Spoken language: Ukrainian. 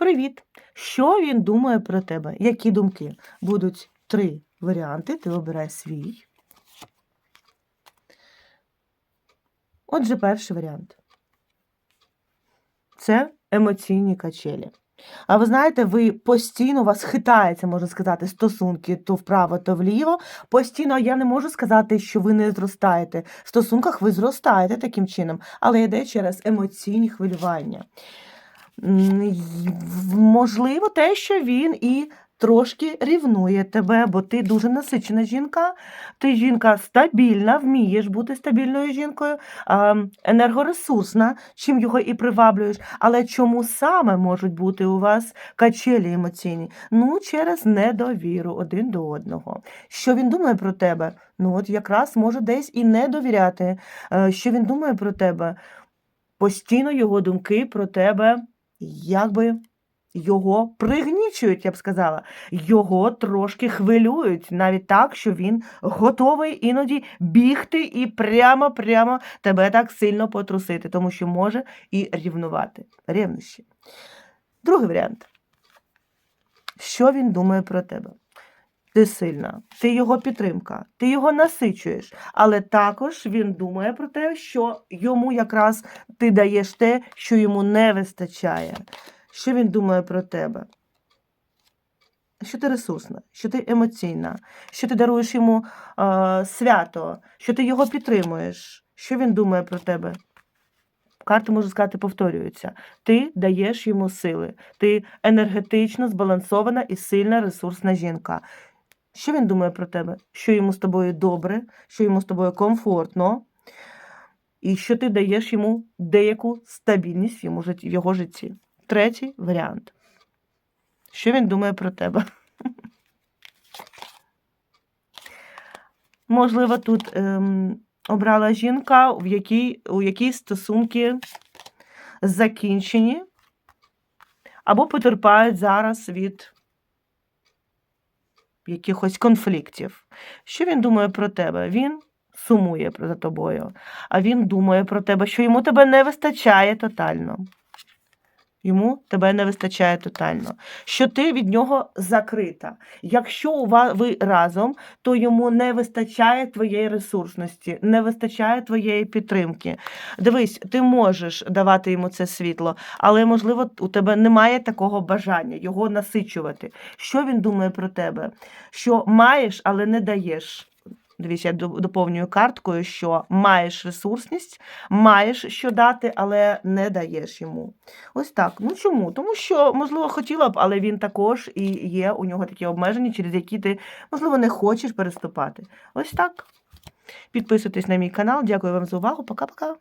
Привіт! Що він думає про тебе? Які думки? Будуть три варіанти, ти обирай свій. Отже, перший варіант. Це емоційні качелі. А ви знаєте, ви постійно вас хитається, можна сказати, стосунки то вправо, то вліво. Постійно я не можу сказати, що ви не зростаєте. В стосунках ви зростаєте таким чином, але йде через емоційні хвилювання. Можливо, те, що він і трошки рівнує тебе, бо ти дуже насичена жінка, ти жінка стабільна, вмієш бути стабільною жінкою, енергоресурсна, чим його і приваблюєш. Але чому саме можуть бути у вас качелі емоційні? Ну, через недовіру один до одного. Що він думає про тебе? Ну, от якраз може десь і не довіряти. Е, Що він думає про тебе? Постійно його думки про тебе якби його пригнічують, я б сказала. Його трошки хвилюють, навіть так, що він готовий іноді бігти і прямо-прямо тебе так сильно потрусити, тому що може і рівнувати. Рівнощі. Другий варіант. Що він думає про тебе? Ти сильна, ти його підтримка, ти його насичуєш, але також він думає про те, що йому якраз ти даєш те, що йому не вистачає. Що він думає про тебе? Що ти ресурсна, що ти емоційна, що ти даруєш йому е, свято, що ти його підтримуєш. Що він думає про тебе? Карти, можу сказати, повторюються. Ти даєш йому сили. Ти енергетично збалансована і сильна ресурсна жінка. Що він думає про тебе? Що йому з тобою добре, що йому з тобою комфортно, і що ти даєш йому деяку стабільність в його житті. Третій варіант. Що він думає про тебе? Можливо, тут ем, обрала жінка, в якій, у якій стосунки закінчені, або потерпають зараз від якихось конфліктів. Що він думає про тебе? Він сумує за тобою, а він думає про тебе, що йому тебе не вистачає тотально. Йому тебе не вистачає тотально. Що ти від нього закрита. Якщо у вас ви разом, то йому не вистачає твоєї ресурсності, не вистачає твоєї підтримки. Дивись, ти можеш давати йому це світло, але можливо у тебе немає такого бажання його насичувати. Що він думає про тебе? Що маєш, але не даєш. Дивіться, я доповнюю карткою, що маєш ресурсність, маєш що дати, але не даєш йому. Ось так. Ну чому? Тому що, можливо, хотіла б, але він також і є у нього такі обмеження, через які ти, можливо, не хочеш переступати. Ось так. Підписуйтесь на мій канал. Дякую вам за увагу. Пока-пока.